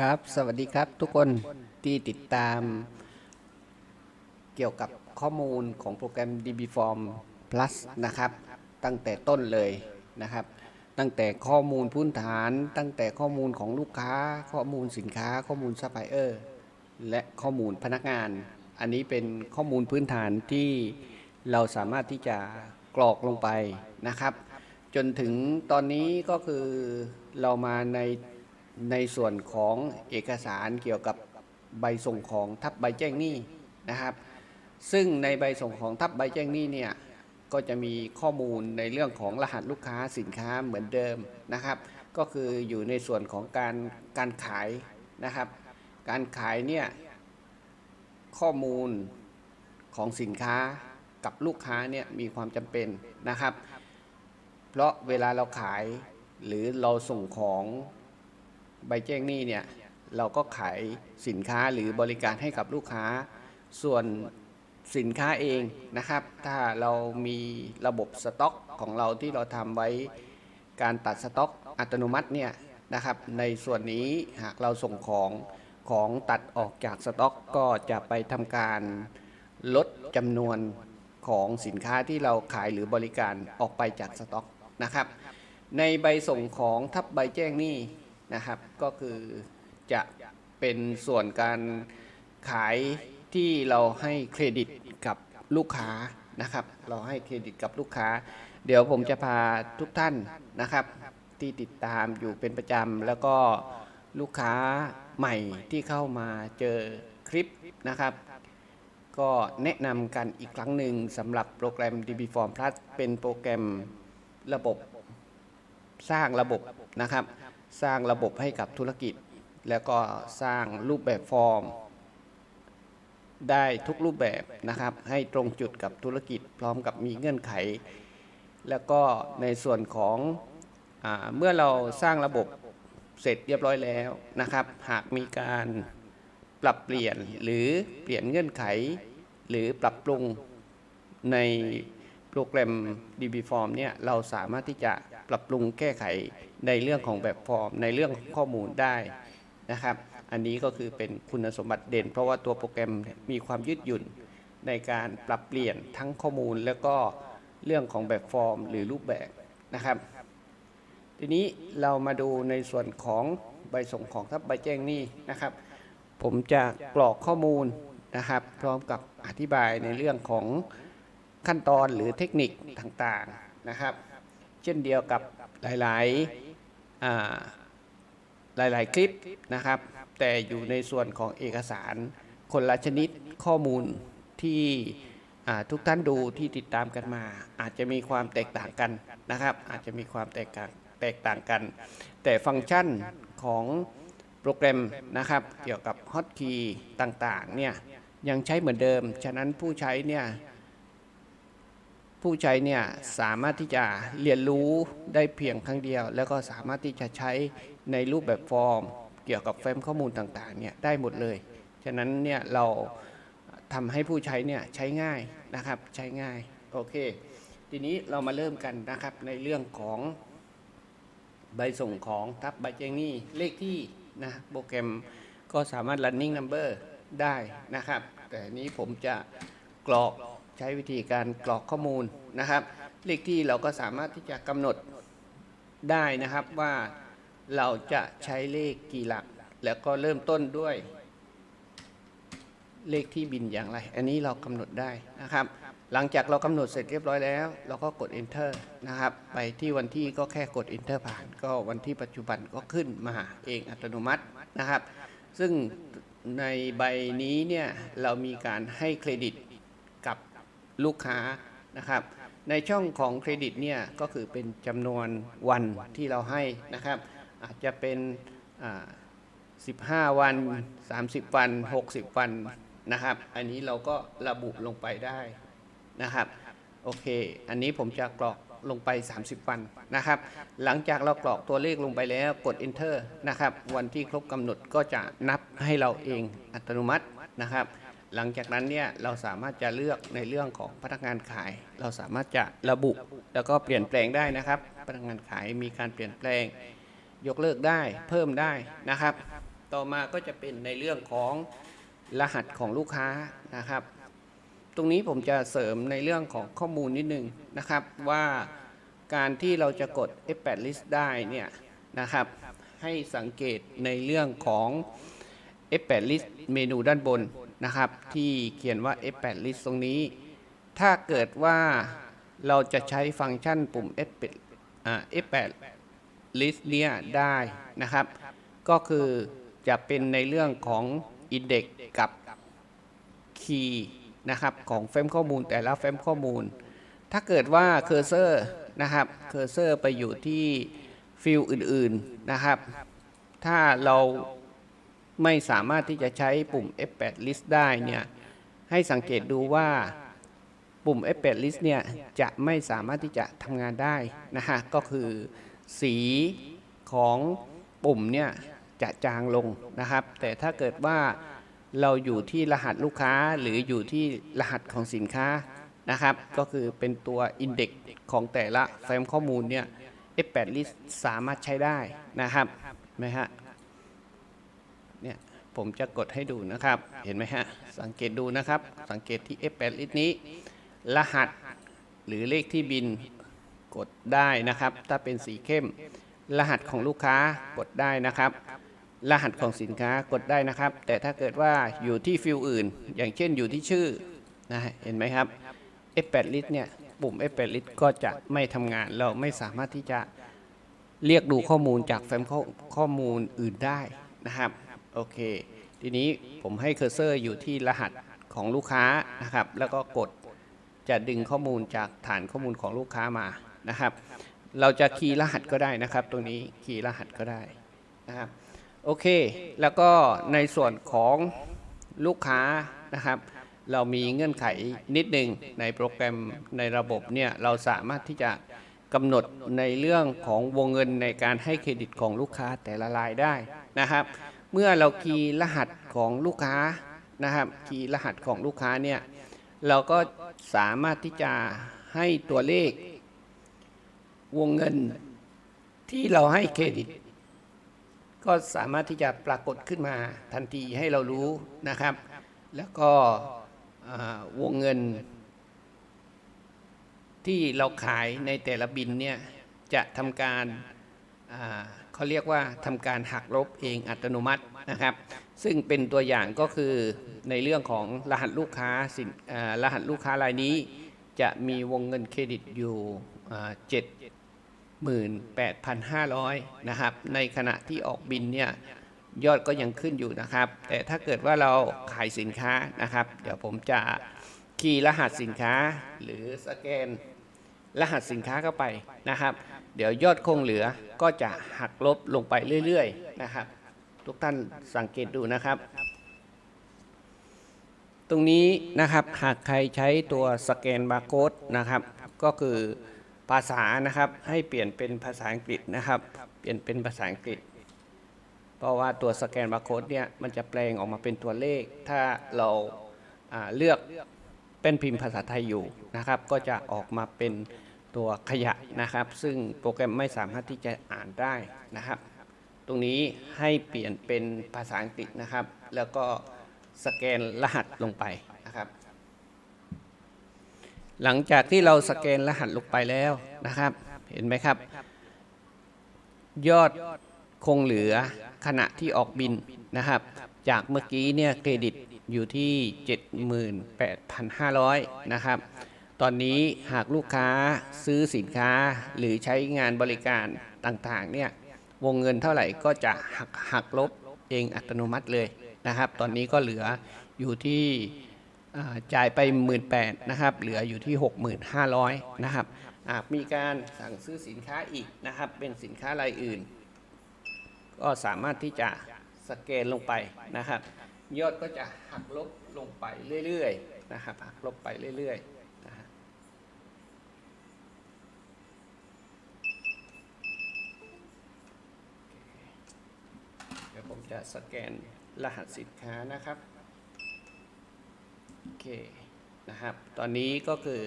ครับสวัสดีครับทุกคนที่ติดตาม เกี่ยวกับข้อมูลของโปรแกรม dbform plus นะครับ ตั้งแต่ต้นเลยนะครับ ตั้งแต่ข้อมูลพื้นฐาน ตั้งแต่ข้อมูลของลูกค้า ข้อมูลสินค้า ข้อมูลซัพพลายเออร์และข้อมูลพนักงาน อันนี้เป็นข้อมูลพื้นฐานที่เราสามารถที่จะกรอกลงไปนะครับ จนถึงตอนนี้ก็คือเรามาใน ในส่วนของเอกสารเกี่ยวกับใบส่งของทับใบแจ้งหนี้นะครับ ซึ่งในใบส่งของทับใบแจ้งหนี้เนี่ยก็จะมีข้อมูลในเรื่องของรหัสลูกค้าสินค้าเหมือนเดิมนะครับ ก็คืออยู่ในส่วนของการการขายนะครับ การขายเนี่ยข้อมูลของสินค้ากับลูกค้าเนี่ยมีความจำเป็นนะครับ เพราะเวลาเราขายหรือเราส่งของ ใบแจ้งหนี้เนี่ยเราก็ขายสินค้าหรือบริการให้กับลูกค้า ส่วนสินค้าเองนะครับ ถ้าเรามีระบบสต็อกของเราที่เราทำไว้การตัดสต็อกอัตโนมัติเนี่ยนะครับ ในส่วนนี้หากเราส่งของของตัดออกจากสต็อกก็จะไปทำการลดจำนวนของสินค้าที่เราขายหรือบริการออกไปจากสต็อกนะครับ ในใบส่งของทับใบแจ้งหนี้ นะครับ ก็คือจะเป็นส่วนการขายที่เราให้เครดิตกับลูกค้านะครับ เราให้เครดิตกับลูกค้า เดี๋ยวผมจะพาทุกท่านนะครับ ที่ติดตามอยู่เป็นประจำแล้วก็ลูกค้าใหม่ที่เข้ามาเจอคลิปนะครับ ก็แนะนำกันอีกครั้งหนึ่งสำหรับโปรแกรม dbform plus เป็นโปรแกรมระบบสร้างระบบนะครับ สร้างระบบให้กับธุรกิจ แล้วก็สร้างรูปแบบฟอร์ม ได้ทุกรูปแบบนะครับ ให้ตรงจุดกับธุรกิจ พร้อมกับมีเงื่อนไข แล้วก็ในส่วนของอเมื่อเราสร้างระบบเสร็จเรียบร้อยแล้วนะครับ หากมีการปรับเปลี่ยนหรือเปลี่ยนเงื่อนไข หรือปรับปรุงในโปรแกรม dbform เนี่ยเราสามารถที่จะ ปรับปรุงแก้ไขในเรื่องของแบบฟอร์ม ในเรื่องของข้อมูลได้นะครับ อันนี้ก็คือเป็นคุณสมบัติเด่น เพราะว่าตัวโปรแกรมมีความยืดหยุ่นในการปรับเปลี่ยนทั้งข้อมูลแล้วก็เรื่องของแบบฟอร์ม หรือรูปแบบนะครับ ทีนี้เรามาดูในส่วนของใบส่งของทับใบแจ้งหนี้นะครับ ผมจะกรอกข้อมูลนะครับ พร้อมกับอธิบายในเรื่องของขั้นตอนหรือเทคนิคต่างๆนะครับ เช่นเดียวกับหลายๆอ่าหลายๆ คลิปนะครับ แต่อยู่ในส่วนของเอกสารคนละชนิดข้อมูลที่ทุกท่านดูที่ติดตามกันมา อาจจะมีความแตกต่างกันนะครับ อาจจะมีความแตกต่างแตกต่างกัน แต่ฟังก์ชันของโปรแกรมนะครับ เกี่ยวกับฮอตคีย์ต่างๆเนี่ยยังใช้เหมือนเดิม ฉะนั้นผู้ใช้เนี่ย ผู้ใช้เนี่ยสามารถที่จะเรียนรู้ได้เพียงครั้งเดียว แล้วก็สามารถที่จะใช้ในรูปแบบฟอร์ม เกี่ยวกับเฟรมข้อมูลต่างๆเนี่ยได้หมดเลย ฉะนั้นเนี่ยเราทำให้ผู้ใช้เนี่ยใช้ง่ายนะครับใช้ง่ายโอเค ทีนี้เรามาเริ่มกันนะครับในเรื่องของใบส่งของทับใบแจ้งหนี้เลขที่นะโปรแกรมก็สามารถ running number ได้นะครับ แต่นี้ผมจะกรอก ใช้วิธีการกรอกข้อมูลนะครับ เลขที่เราก็สามารถที่จะกำหนดได้นะครับว่าเราจะใช้เลขกี่หลัก แล้วก็เริ่มต้นด้วย เลขที่บินอย่างไร อันนี้เรากำหนดได้นะครับ หลังจากเรากำหนดเสร็จเรียบร้อยแล้ว เราก็กด enter นะครับ ไปที่วันที่ก็แค่กด enter ผ่าน ก็วันที่ปัจจุบันก็ขึ้นมาเองอัตโนมัตินะครับ ซึ่งในใบนี้เนี่ยเรามีการให้เครดิต ลูกค้านะครับ ในช่องของเครดิตเนี่ยก็คือเป็นจำนวนวันที่เราให้นะครับ อาจจะเป็น15 วัน 30 วัน 60 วันนะครับ อันนี้เราก็ระบุลงไปได้นะครับโอเค อันนี้ผมจะกรอกลงไป 30 วันนะครับ หลังจากเรากรอกตัวเลขลงไปแล้วกด enter นะครับ วันที่ครบกำหนดก็จะนับให้เราเองอัตโนมัตินะครับ หลังจากนั้นเนี่ยเราสามารถจะเลือกในเรื่องของพนักงานขาย เราสามารถจะระบุแล้วก็เปลี่ยนแปลงได้นะครับ พนักงานขายมีการเปลี่ยนแปลง ยกเลิกได้เพิ่มได้นะครับ ต่อมาก็จะเป็นในเรื่องของรหัสของลูกค้านะครับ ตรงนี้ผมจะเสริมในเรื่องของข้อมูลนิดนึงนะครับว่าการที่เราจะกด F8 list ได้เนี่ยนะครับให้สังเกตในเรื่องของ F8 list เมนูด้านบน นะครับ ที่เขียนว่า F8 list ตรงนี้ ถ้าเกิดว่าเราจะใช้ฟังก์ชันปุ่ม F8 F8 list เนี่ยได้นะครับ ก็คือจะเป็นในเรื่องของ index กับ key นะครับของเฟรมข้อมูลแต่ละเฟรมข้อมูล ถ้าเกิดว่าเคอร์เซอร์นะครับเคอร์เซอร์ไปอยู่ที่ฟิลอื่นๆนะครับ ถ้าเรา ไม่สามารถที่จะใช้ปุ่ม F8 list ได้เนี่ยให้สังเกตดูว่าปุ่ม F8 list เนี่ยจะไม่สามารถที่จะทำงานได้นะฮะก็คือสีของปุ่มเนี่ยจะจางลงนะครับ แต่ถ้าเกิดว่าเราอยู่ที่รหัสลูกค้าหรืออยู่ที่รหัสของสินค้านะครับ ก็คือเป็นตัว Index ของแต่ละเฟรมข้อมูลเนี่ย F8 list สามารถใช้ได้นะครับไหมฮะ เนี่ยผมจะกดให้ดูนะครับ เห็นไหมฮะ สังเกตดูนะครับ สังเกตที่ F8 ลิตรนี้ รหัสหรือเลขที่บินกดได้นะครับ ถ้าเป็นสีเข้ม รหัสของลูกค้ากดได้นะครับ รหัสของสินค้ากดได้นะครับ แต่ถ้าเกิดว่าอยู่ที่ฟิลอื่น อย่างเช่นอยู่ที่ชื่อนะเห็นไหมครับ F8 ลิตรเนี่ยปุ่ม F8 ลิตรก็จะไม่ทำงาน เราไม่สามารถที่จะเรียกดูข้อมูลจากแฟ้มข้อมูลอื่นได้นะครับ โอเค ทีนี้ผมให้เคอร์เซอร์อยู่ที่รหัสของลูกค้านะครับ แล้วก็กดจะดึงข้อมูลจากฐานข้อมูลของลูกค้ามานะครับ เราจะคีย์รหัสก็ได้นะครับ ตรงนี้คีย์รหัสก็ได้นะครับ โอเค แล้วก็ในส่วนของลูกค้านะครับ เรามีเงื่อนไขนิดหนึ่งในโปรแกรมในระบบเนี่ยเราสามารถที่จะกำหนดในเรื่องของวงเงินในการให้เครดิตของลูกค้าแต่ละรายได้นะครับ เมื่อเราคีย์รหัสของลูกค้านะครับ คีย์รหัสของลูกค้าเนี่ย เราก็สามารถที่จะให้ตัวเลข วงเงินที่เราให้เครดิต ก็สามารถที่จะปรากฏขึ้นมาทันทีให้เรารู้นะครับ แล้วก็วงเงิน ที่เราขายในแต่ละบินเนี่ยจะทำการอ่า เขาเรียกว่าทำการหักลบเองอัตโนมัตินะครับ ซึ่งเป็นตัวอย่างก็คือในเรื่องของรหัสลูกค้าสินรหัสลูกค้ารายนี้ จะมีวงเงินเครดิตอยู่เจ็ดหมื่นแปดพันห้าร้อยนะครับ ในขณะที่ออกบินเนี่ยยอดก็ยังขึ้นอยู่นะครับ แต่ถ้าเกิดว่าเราขายสินค้านะครับ เดี๋ยวผมจะคีย์รหัสสินค้าหรือสแกนรหัสสินค้าเข้าไปนะครับ เดี๋ยวยอดคงเหลือก็จะหักลบลงไปเรื่อยๆนะครับ ทุกท่านสังเกตดูนะครับ ตรงนี้นะครับหากใครใช้ตัวสแกนบาร์โค้ดนะครับ ก็คือภาษานะครับให้เปลี่ยนเป็นภาษาอังกฤษนะครับ เปลี่ยนเป็นภาษาอังกฤษ เพราะว่าตัวสแกนบาร์โค้ดเนี่ยมันจะแปลงออกมาเป็นตัวเลข ถ้าเราาเลือกเป็นพิมพ์ภาษาไทยอยู่นะครับ ก็จะออกมาเป็น ตัวขยะนะครับ ซึ่งโปรแกรมไม่สามารถที่จะอ่านได้นะครับ ตรงนี้ให้เปลี่ยนเป็นภาษาอังกฤษนะครับ แล้วก็สแกนรหัสลงไปนะครับ หลังจากที่เราสแกนรหัสลงไปแล้วนะครับ เห็นไหมครับ ยอดคงเหลือขณะที่ออกบินนะครับ จากเมื่อกี้เนี่ยเครดิตอยู่ที่ 78,500 นะครับ ตอนนี้หากลูกค้าซื้อสินค้าหรือใช้งานบริการต่างๆเนี่ยวงเงินเท่าไหร่ก็จะหักหักลบเองอัตโนมัติเลยนะครับ ตอนนี้ก็เหลืออยู่ที่จ่ายไป 18,000นะครับ เหลืออยู่ที่ 6,500 นะครับหากมีการสั่งซื้อสินค้าอีกนะครับ เป็นสินค้ารายอื่น ก็สามารถที่จะสแกนลงไปนะครับ ยอดก็จะหักลบลงไปเรื่อยๆนะครับหักลบไปเรื่อยๆนะฮะเดี๋ยวผม จะสแกนรหัสสินค้านะครับ โอเคนะครับ ตอนนี้ก็คือ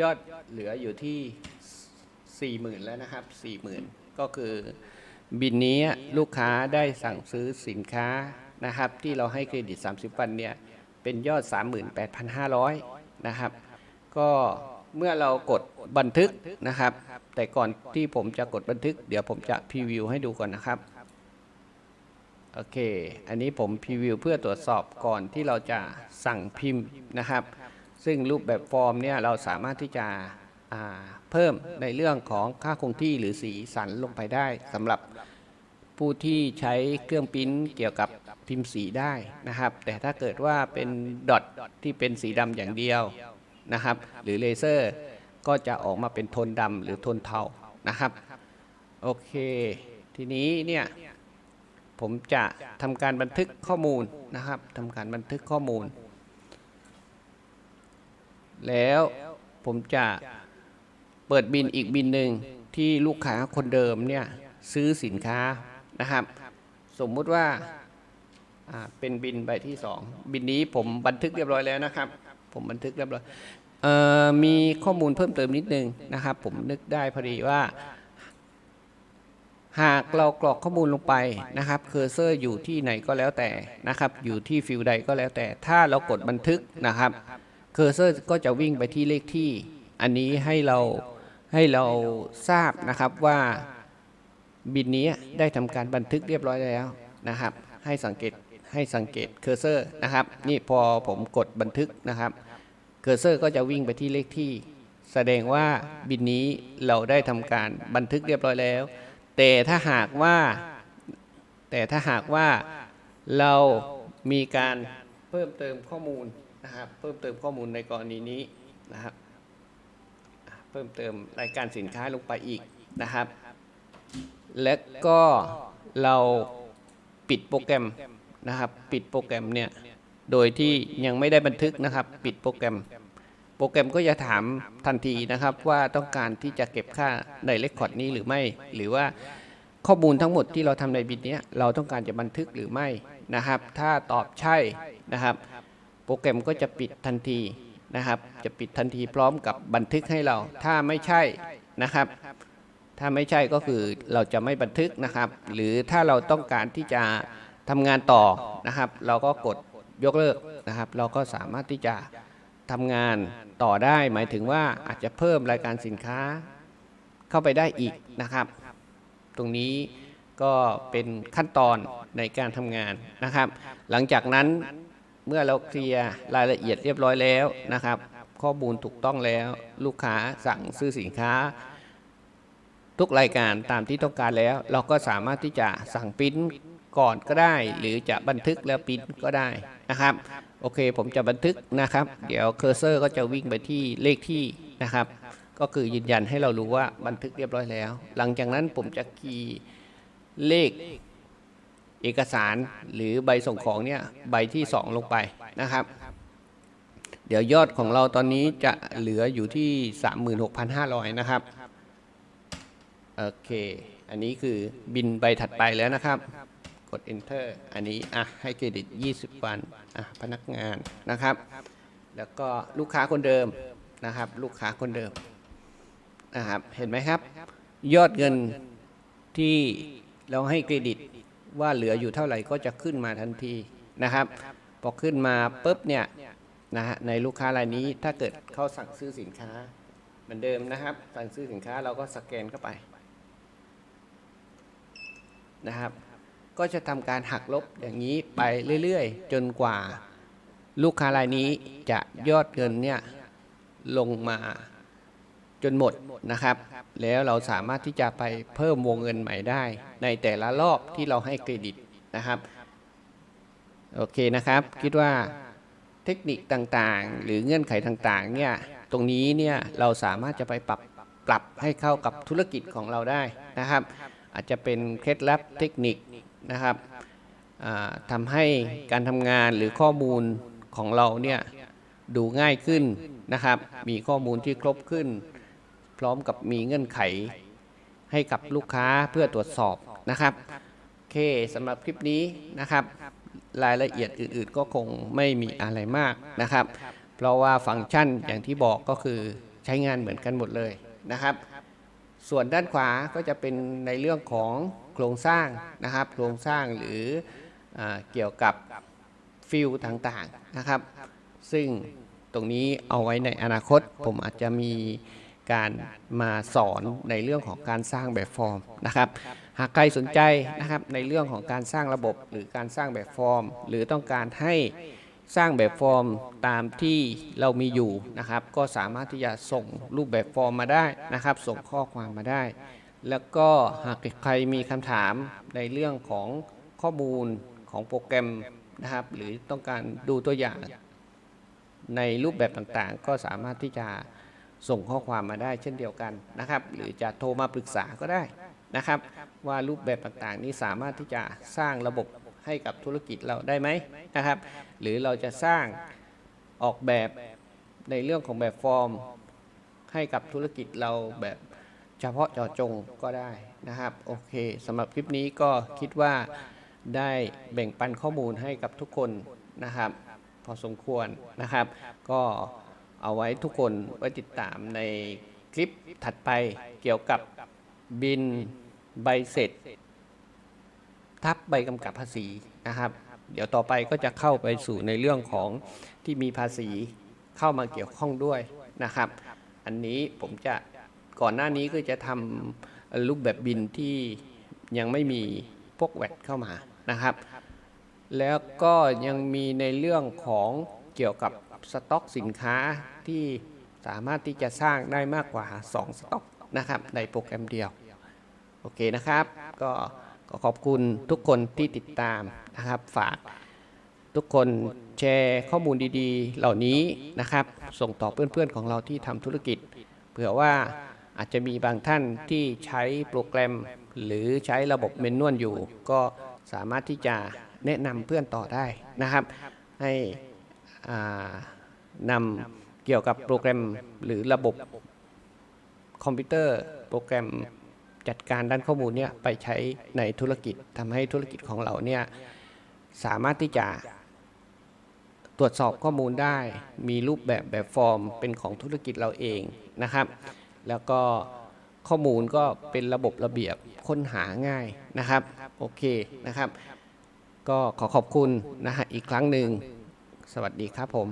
ยอดเหลืออยู่ที่ 40,000 แล้วนะครับ 40,000 ก็คือบินนี้ลูกค้าได้สั่งซื้อสินค้านะครับ ที่เราให้เครดิต 30 วันเนี่ย เป็นยอด 38,500 นะครับ ก็เมื่อเรากดบันทึกนะครับ แต่ก่อนที่ผมจะกดบันทึก เดี๋ยวผมจะพรีวิวให้ดูก่อนนะครับ โอเค อันนี้ผมพรีวิวเพื่อตรวจสอบก่อนที่เราจะสั่งพิมพ์นะครับ ซึ่งรูปแบบฟอร์มเนี่ยเราสามารถที่จะเพิ่มในเรื่องของค่าคงที่หรือสีสันลงไปได้สำหรับผู้ที่ใช้เครื่องปริ้นเกี่ยวกับพิมพ์สีได้นะครับ แต่ถ้าเกิดว่าเป็นดอทที่เป็นสีดำอย่างเดียวนะครับ หรือเลเซอร์ก็จะออกมาเป็นโทนดำหรือโทนเทานะครับ โอเค ทีนี้เนี่ย ผมจะทำการบันทึกข้อมูลนะครับทำการบันทึกข้อมูล แล้วผมจะเปิดบินอีกบินหนึ่งที่ลูกค้าคนเดิมเนี่ยซื้อสินค้านะครับ สมมุติว่าเป็นบินใบที่สองบินนี้ผมบันทึกเรียบร้อยแล้วนะครับ ผมบันทึกเรียบร้อยออมีข้อมูลเพิ่มเติมนิดนึงนะครับ ผมนึกได้พอดีว่า หากเรากรอกข้อมูลลงไปนะครับเคอร์เซอร์อยู่ที่ไหนก็แล้วแต่นะครับ อยู่ที่ฟิลใดก็แล้วแต่ ถ้าเรากดบันทึกนะครับเคอร์เซอร์ก็จะวิ่งไปที่เลขที่ อันนี้ให้เราให้เราทราบนะครับว่าบินนี้ได้ทำการบันทึกเรียบร้อยแล้วนะครับ ให้สังเกตให้สังเกตเคอร์เซอร์นะครับ นี่พอผมกดบันทึกนะครับเคอร์เซอร์ก็จะวิ่งไปที่เลขที่ แสดงว่าบินนี้เราได้ทำการบันทึกเรียบร้อยแล้ว แต่ถ้าหากว่า แต่ถ้าหากว่าเรามีการเพิ่มเติมข้อมูลนะครับ เพิ่มเติมข้อมูลในกรณีนี้นะครับ เพิ่มเติมรายการสินค้าลงไปอีกนะครับ และก็เราปิดโปรแกรมนะครับ ปิดโปรแกรมเนี่ย โดยที่ยังไม่ได้บันทึกนะครับ ปิดโปรแกรม รแกรมก็จะถามทันทีนะครับว่าต้องการที่จะเก็บค่าในเรคคอร์ดนี้หรือไม่ หรือว่าข้อมูลทั้งหมดที่เราทำในบินนี้เราต้องการจะบันทึกหรือไม่นะครับ ถ้าตอบใช่นะครับ โปรแกรมก็จะปิดทันทีนะครับ จะปิดทันทีพร้อมกับบันทึกให้เรา ถ้าไม่ใช่นะครับ ถ้าไม่ใช่ก็คือเราจะไม่บันทึกนะครับ หรือถ้าเราต้องการที่จะทำงานต่อนะครับ เราก็กดยกเลิกนะครับ เราก็สามารถที่จะ ทำงานต่อได้หมายถึงว่าอาจจะเพิ่มรายการสินค้าเข้าไปได้อีกนะครับ ตรงนี้ก็เป็นขั้นตอนในการทำงานนะครับ หลังจากนั้นเมื่อเราเคลียร์รายละเอียดเรียบร้อยแล้วนะครับ ข้อมูลถูกต้องแล้ว ลูกค้าสั่งซื้อสินค้า ทุกรายการตามที่ต้องการแล้ว เราก็สามารถที่จะสั่งปิ้นก่อนก็ได้ หรือจะบันทึกแล้วปิ้นก็ได้นะครับ โอเค ผมจะบันทึกนะครับ เดี๋ยวเคอร์เซอร์ก็จะวิ่งไปที่เลขที่นะครับ ก็คือยืนยันให้เรารู้ว่าบันทึกเรียบร้อยแล้ว หลังจากนั้นผมจะคีย์เลขเอกสารหรือใบส่งของเนี่ยใบที่ 2 ลงไปนะครับ เดี๋ยวยอดของเราตอนนี้จะเหลืออยู่ที่ 36,500 นะครับ โอเค อันนี้คือบินใบถัดไปแล้วนะครับ กด enter อันนี้อะให้เครดิต 20 วันอะพนักงานนะครับ แล้วก็ลูกค้าคนเดิมนะครับ ลูกค้าคนเดิมนะครับเห็นไหมครับ ยอดเงินที่เราให้เครดิตว่าเหลืออยู่เท่าไหร่ก็จะขึ้นมาทันทีนะครับ พอขึ้นมาปุ๊บเนี่ยนะฮะในลูกค้ารายนี้ถ้าเกิดเขาสั่งซื้อสินค้าเหมือนเดิมนะครับ สั่งซื้อสินค้าเราก็สแกนเข้าไปนะครับ ก็จะทำการหักลบอย่างนี้ไปเรื่อยๆ จนกว่าลูกค้ารายนี้จะยอดเงินเนี่ยลงมาจนหมดนะครับ แล้วเราสามารถที่จะไปเพิ่มวงเงินใหม่ได้ ในแต่ละรอบที่เราให้เครดิตนะครับ โอเคนะครับ คิดว่าเทคนิคต่างๆ หรือเงื่อนไขต่างๆเนี่ยตรงนี้เนี่ยเราสามารถจะไปปรับปรับให้เข้ากับธุรกิจของเราได้นะครับ อาจจะเป็นเคล็ดลับเทคนิค นะครับอ่าทำให้การทำงานหรือข้อมูลของเราเนี่ยดูง่ายขึ้นนะครับ มีข้อมูลที่ครบขึ้น พร้อมกับมีเงื่อนไขให้กับลูกค้าเพื่อตรวจสอบนะครับโอเคสำหรับคลิปนี้นะครับ รายละเอียดอื่นๆ ก็คงไม่มีอะไรมากนะครับ เพราะว่าฟังก์ชันอย่างที่บอกก็คือใช้งานเหมือนกันหมดเลยนะครับ ส่วนด้านขวาก็จะเป็นในเรื่องของ โครงสร้างนะครับ โครงสร้างหรืออเกี่ยวกับฟิลต่างๆนะครับ ซึ่งตรงนี้เอาไว้ในอนาคต ผมอาจจะมีการมาสอนในเรื่องของการสร้างแบบฟอร์มนะครับ หากใครสนใจนะครับในเรื่องของการสร้างระบบหรือการสร้างแบบฟอร์ม หรือต้องการให้สร้างแบบฟอร์มตามที่เรามีอยู่นะครับ ก็สามารถที่จะส่งรูปแบบฟอร์มมาได้นะครับ ส่งข้อความมาได้ แล้วก็หากใครมีคำถามในเรื่องของข้อมูลของโปรแกรมนะครับ หรือต้องการดูตัวอย่างในรูปแบบต่างๆ ก็สามารถที่จะส่งข้อความมาได้เช่นเดียวกันนะครับ หรือจะโทรมาปรึกษาก็ได้นะครับ ว่ารูปแบบต่างๆ นี้สามารถที่จะสร้างระบบให้กับธุรกิจเราได้ไหมนะครับ หรือเราจะสร้างออกแบบในเรื่องของแบบฟอร์ม ให้กับธุรกิจเราแบบ เฉพาะเจาะจงก็ได้นะครับโอเคสำหรับคลิปนี้ก็คิดว่าได้แบ่งปันข้อมูลให้กับทุกคนนะครับ พอสมควรนะครับ ก็เอาไว้ทุกคนไว้ติดตามในคลิปถัดไปเกี่ยวกับบินใบเสร็จ ทับใบกำกับภาษีนะครับ เดี๋ยวต่อไปก็จะเข้าไปสู่ในเรื่องของที่มีภาษีเข้ามาเกี่ยวข้องด้วยนะครับ อันนี้ผมจะ ก่อนหน้านี้ก็จะทำรูปแบบบินที่ยังไม่มีพวกแวดเข้ามานะครับ แล้วก็ยังมีในเรื่องของเกี่ยวกับสต็อกสินค้าที่สามารถที่จะสร้างได้มากกว่า 2 สต็อกนะครับ ในโปรแกรมเดียว โอเคนะครับ ก็ก็ขอบคุณทุกคนที่ติดตามนะครับ ฝากทุกคนแชร์ข้อมูลดีๆ เหล่านี้นะครับ ส่งต่อเพื่อนๆของเราที่ทำธุรกิจ เผื่อว่า อาจจะมีบางท่านที่ใช้โปรแกรม หรือใช้ระบบเมนนวลอยู่ ก็สามารถที่จะแนะนำเพื่อนต่อได้นะครับ ให้นำเกี่ยวกับโปรแกรมหรือระบบคอมพิวเตอร์โปรแกรมจัดการด้านข้อมูลเนี่ยไปใช้ในธุรกิจทำให้ธุรกิจของเราเนี่ยสามารถที่จะตรวจสอบข้อมูลได้ มีรูปแบบแบบฟอร์มเป็นของธุรกิจเราเองนะครับ แล้วก็ข้อมูลก็เป็นระบบระเบียบค้นหาง่ายนะครับ โอเคนะครับ ก็ขอขอบคุณนะฮะอีกครั้งหนึ่ง สวัสดีครับผม